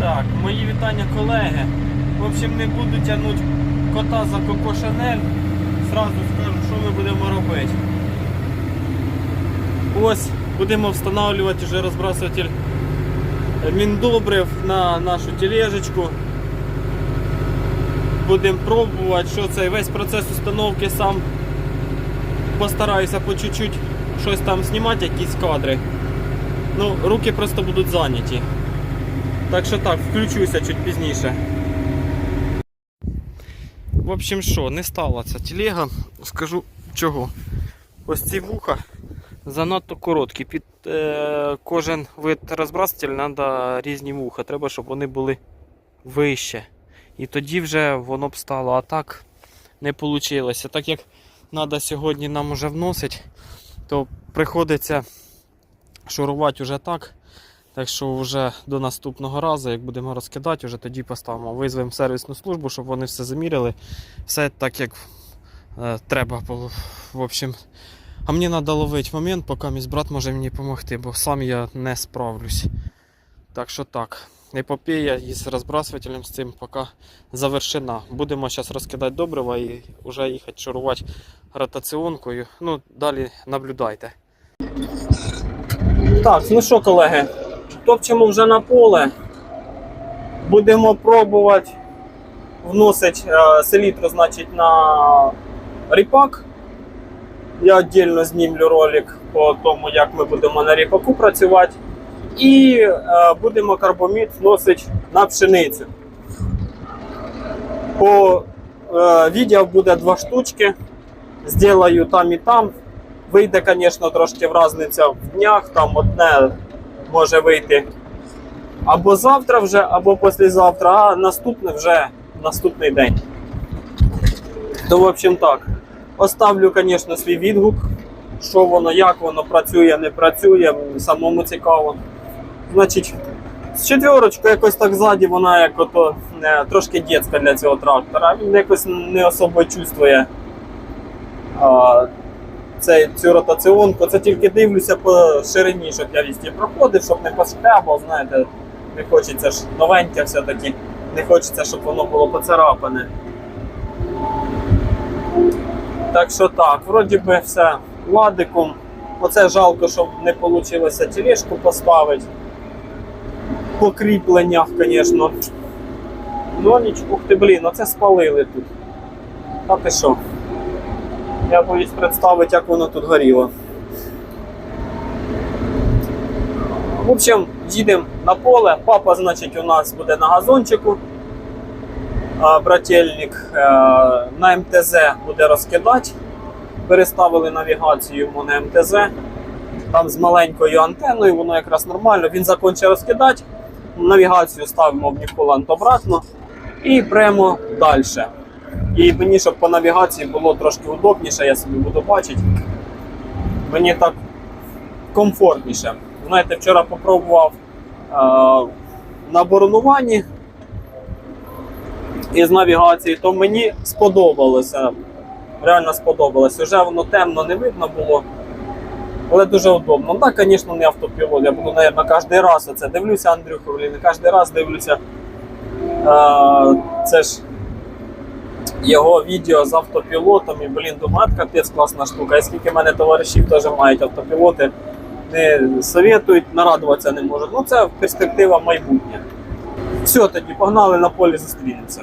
Так, мої вітання колеги. В общем, не буду тягнути кота за Коко Шанель. Сразу скажу, що ми будемо робити. Ось будемо встановлювати вже розбрасуватель міндобрив на нашу тележечку. Будемо пробувати, що це весь процес установки сам постараюся по чуть-чуть щось там знімати, якісь кадри. Ну, руки просто будуть зайняті. Так що так, включуся чуть пізніше. В общем, що, не стала ця телега. Скажу чого. Ось ці вуха занадто короткі. Під е, кожен вид розбраситель треба різні вуха. Треба, щоб вони були вище. І тоді вже воно б стало. А так не вийшло. Так як треба сьогодні нам уже вносить, то приходиться шурувати вже так. Так що вже до наступного разу, як будемо розкидати, вже тоді поставимо. Визвемо сервісну службу, щоб вони все заміряли. Все так, як е, треба. В общем, а мені треба ловити момент, поки мій брат може мені допомогти, бо сам я не справлюсь. Так що так. Епопея із розбрасувателем з цим поки завершена. Будемо зараз розкидати добрива і вже їхати шурувати ротаціонкою. Ну, далі наблюдайте. Так, ну що, колеги, топчемо вже на поле. Будемо пробувати вносити е, селітру, значить, на ріпак. Я віддільно знімлю ролик по тому, як ми будемо на ріпаку працювати. І е, будемо карбомід вносити на пшеницю. По е, відео буде два штучки. Сделаю там і там. Вийде, звісно, трошки в разниця в днях, там одне може вийти або завтра вже, або післязавтра, а наступне вже наступний день. То, в общем, так. Оставлю, звісно, свій відгук, що воно, як воно працює, не працює, самому цікаво. Значить, з четверочкою якось так ззаді, вона як ото е, трошки дітська для цього трактора. Він якось не особо чувствує а, цей, цю ротаціонку. Це тільки дивлюся по ширині, щоб я вісті проходив, щоб не пошкрябав, знаєте, не хочеться ж новеньке все-таки, не хочеться, щоб воно було поцарапане. Так що так, вроді би все ладиком. Оце жалко, що не вийшло тележку поставити. По кріпленнях, звісно. Ну ніч, ух ти, блін, оце спалили тут. Та ти що? Я боюсь представити, як воно тут горіло. В общем, їдемо на поле. Папа, значить, у нас буде на газончику. Брательник е, на МТЗ буде розкидати. Переставили навігацію йому на МТЗ. Там з маленькою антеною, воно якраз нормально. Він закінчить розкидати. Навігацію ставимо в Ніколанд обратно і прямо далі. І мені, щоб по навігації було трошки удобніше, я собі буду бачити. Мені так комфортніше. Знаєте, вчора попробував е, на боронуванні із навігації, то мені сподобалося. Реально сподобалося. Вже воно темно не видно було. Але дуже удобно. Ну, так, звісно, не автопілот. Я буду, мабуть, кожен раз оце дивлюся, Андрюху, блін, кожен раз дивлюся. Е, це ж його відео з автопілотом і, блін, думаю, капець класна штука. І скільки в мене товаришів теж мають автопілоти, не советують, нарадуватися не можуть. Ну, це перспектива майбутнє. Все, тоді погнали на полі зустрінемося.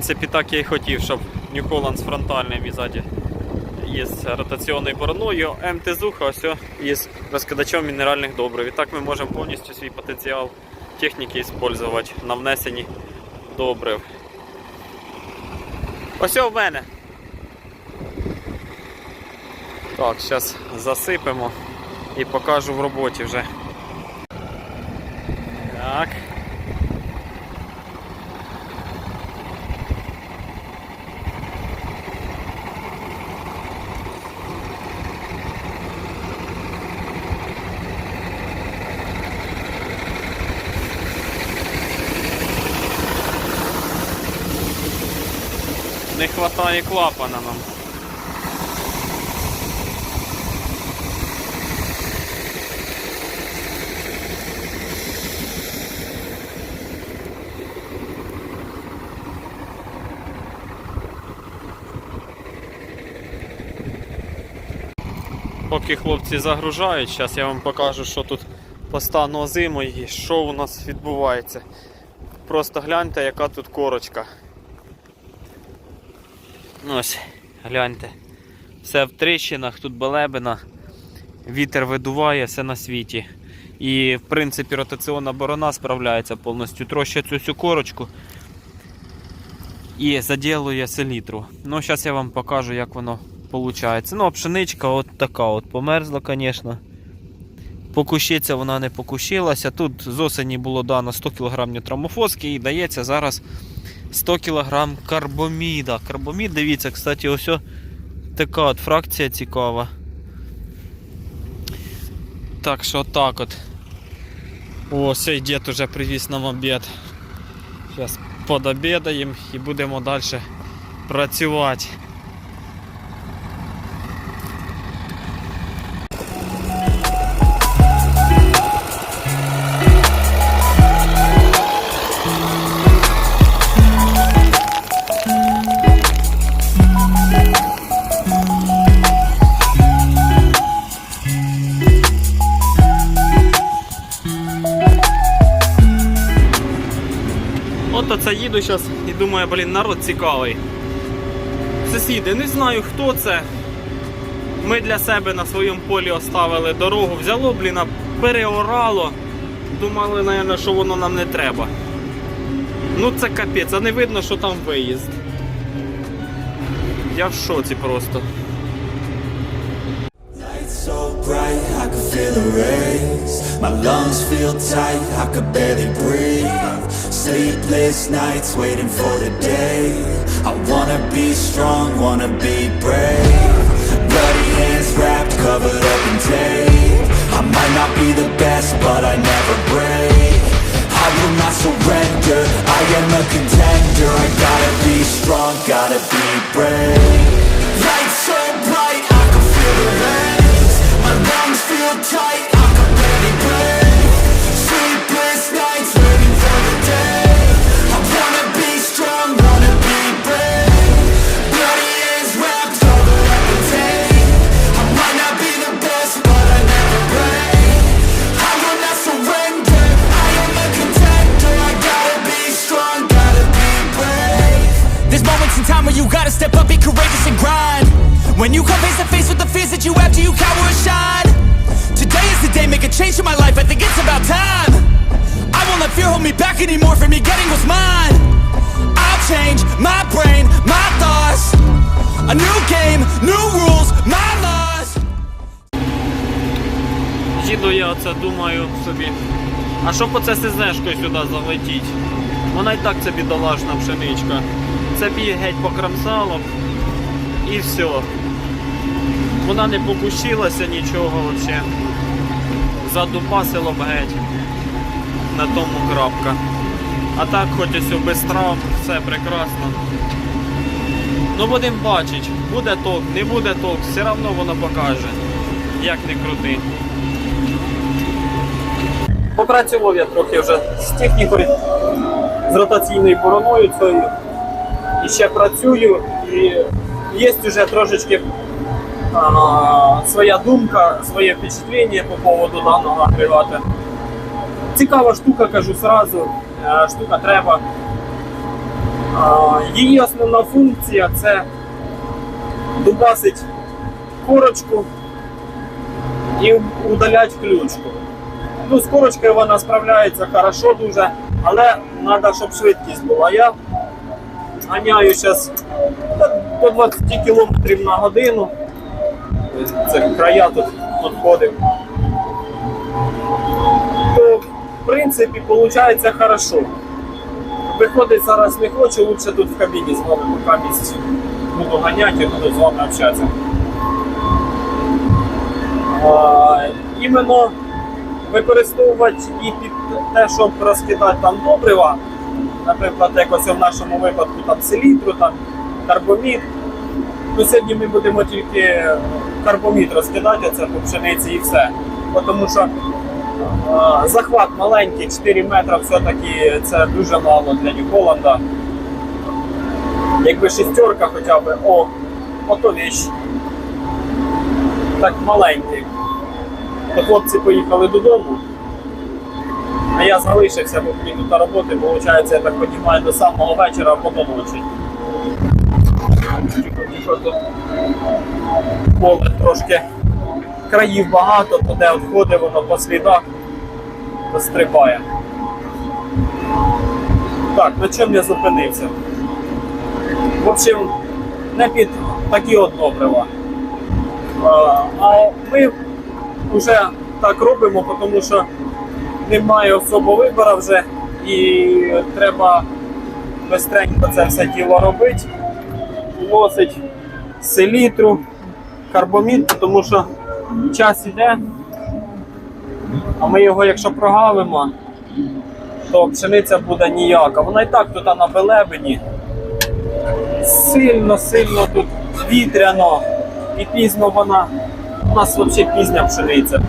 Принципі так я і хотів, щоб New Holland з фронтальним і ззаді із ротаційною бороною, МТЗуха ось із розкидачем мінеральних добрив. І так ми можемо повністю свій потенціал техніки використовувати на внесенні добрив. Ось у мене. Так, зараз засипемо і покажу в роботі вже. Так. Не вистачає клапана нам. Поки хлопці загружають, зараз я вам покажу, що тут по стану озиму і що у нас відбувається. Просто гляньте, яка тут корочка. Ось, гляньте. Все в тріщинах, тут балебина, вітер видуває, все на світі. І в принципі ротаційна борона справляється повністю. Трощить цю всю корочку і заділує селітру. Ну, зараз я вам покажу, як воно виходить. Ну, а пшеничка от така от померзла, звісно. Покущиться вона не покущилася. Тут з осені було дано 100 кг нітрамофоски і дається зараз 100 кг карбоміда. Карбомід, дивіться, кстати, ось така от фракція цікава. Так що так от. О, цей дід уже привіз нам обід. Зараз подобідаємо і будемо далі працювати. Їду зараз і думаю, блін, народ цікавий. Сусіди, не знаю хто це. Ми для себе на своєму полі оставили дорогу, взяло, блін, переорало. Думали, напевно, що воно нам не треба. Ну це капець, а не видно, що там виїзд. Я в шоці просто. My lungs feel tight, I could barely breathe. Sleepless nights waiting for the day. I wanna be strong, wanna be brave. Bloody hands wrapped, covered up in tape. I might not be the best, but I never break. I will not surrender, I am a contender. I gotta be strong, gotta be brave. Fear hold me back anymore from me getting what's mine. I'll change my brain, my thoughts. A new game, new rules, my laws. Їду я оце думаю собі. А що по це СЗшкою сюди залетіть? Вона і так це бідолашна пшеничка. Це б геть покрамсало б і все. Вона не покущилася нічого взагалі. Задупасило б геть. На тому крапка. А так хоч ось без травм, все прекрасно. Ну будемо бачити, буде толк, не буде толк, все одно воно покаже. Як не крути. Попрацював я трохи вже з технікою, з ротаційною бороною цією. І ще працюю, і є вже трошечки а, своя думка, своє впечатлення по поводу даного агрегата. Цікава штука, кажу сразу, е, штука треба. Її основна функція це дубасить корочку і удалять ключку. Ну, з корочкою вона справляється хорошо дуже, але треба, щоб швидкість була. Я ганяю зараз до 20 км на годину. Це края тут підходив. В принципі, виходить хорошо. Виходить зараз не хочу, лучше тут в кабіні з вами поки місць буду ганяти буду з вами общатися. А, іменно використовувати і під те, щоб розкидати там добрива, наприклад, як ось в нашому випадку там селітру, там карбомід. Ну, сьогодні ми будемо тільки карбомід розкидати це по пшениці і все. Тому що захват маленький, 4 метри, все-таки це дуже мало для Нью-Холланда. Якби шістерка хоча б, о, ото віч. Так маленький. То хлопці поїхали додому. А я залишився, бо мені на роботи, виходить, я так розумію, до самого вечора або до ночі. Поле трошки країв багато, то де відходить воно по слідах, то. Так, на чому я зупинився? В общем, не під такі от добрива. А, ми вже так робимо, тому що немає особо вибору вже і треба бистренько це все діло робити. Вносить селітру, карбомід, тому що час іде, а ми його, якщо прогавимо, то пшениця буде ніяка. Вона і так тут на белебені. Сильно, сильно тут вітряно і пізно вона. У нас взагалі пізня пшениця.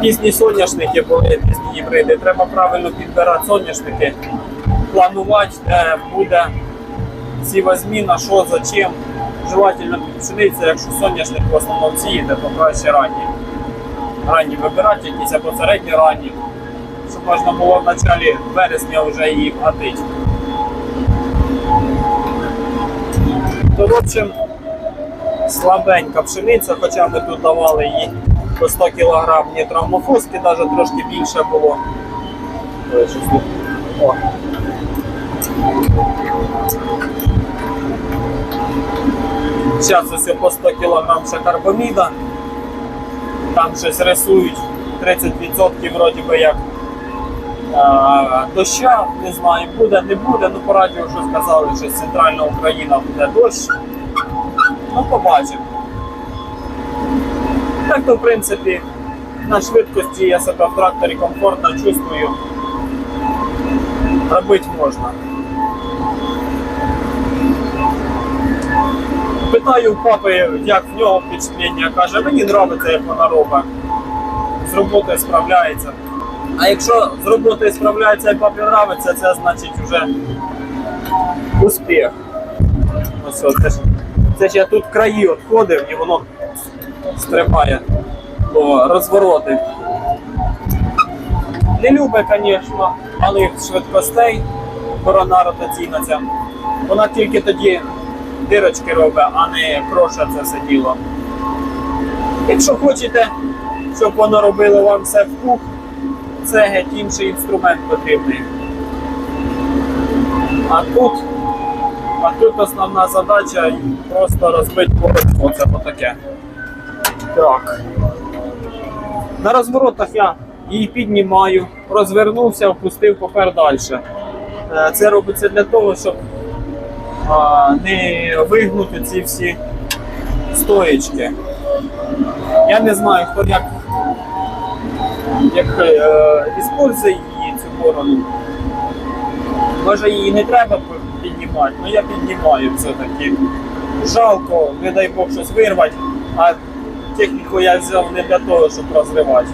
Пізні соняшники були, пізні гібриди. Треба правильно підбирати соняшники, планувати, де буде сівозміна, що за чим. Желательно пшениця, якщо соняшник в основному сієте, то краще ранні. Ранні вибирати якісь або середні ранні, щоб можна було в началі вересня вже її гатити. То, в общем, слабенька пшениця, хоча ми тут давали їй по 100 кг нітромофоски, навіть трошки більше було. О. Зараз ось по 100 кг ще карбоміда. Там щось рисують 30% вроді би як а, доща, не знаю, буде, не буде. Ну по радіо що сказали, що центральна Україна буде дощ. Ну, побачимо. Так то, в принципі, на швидкості я себе в тракторі комфортно чувствую. Робити можна. Питаю у папи, як в нього впечатлення. Каже, мені подобається, як вона робить. З роботою справляється. А якщо з роботою справляється і папі подобається, це значить вже успіх. Ось, це, ж, це ж я тут краї відходив і воно стрибає по розвороти. Не любить, звісно, малих швидкостей корона ротаційна ця. Вона тільки тоді дирочки робить, а не кроша це все діло. Якщо хочете, щоб воно робило вам все в кух, це геть інший інструмент потрібний. А тут, а тут основна задача просто розбити поруч, оце отаке. Так. На розворотах я її піднімаю, розвернувся, опустив попер далі. Е, Це робиться для того, щоб не вигнути ці всі стоїчки. Я не знаю, хто як, як е, іспользує її цю борону. Може її не треба піднімати, але я піднімаю все-таки. Жалко, не дай Бог щось вирвати, а техніку я взяв не для того, щоб розривати,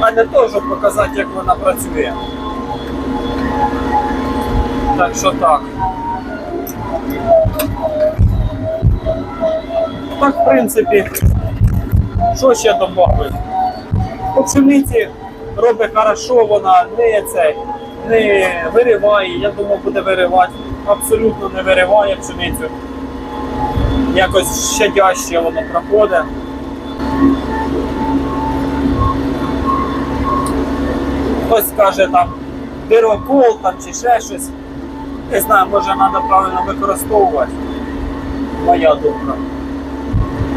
а для того, щоб показати, як вона працює. Так що так. Так, в принципі, що ще додати? По пшениці робить хорошо, вона не це, не вириває. Я думав, буде виривати. Абсолютно не вириває пшеницю. Якось щадяще воно проходить. Хтось каже там дирокол там чи ще щось. Не знаю, може треба правильно використовувати. Моя думка.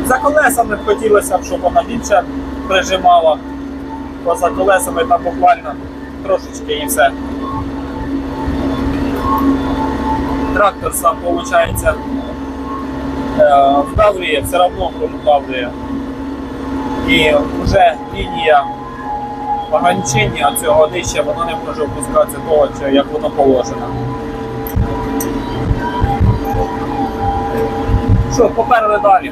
За колесами б хотілося б, щоб вона більше прижимала. Бо за колесами там буквально трошечки і все. Трактор сам, виходить, вдавлює, все одно вдавлює. І вже лінія ограничення цього нижче, воно не може опускатися того, як воно положено. Що, поперли далі.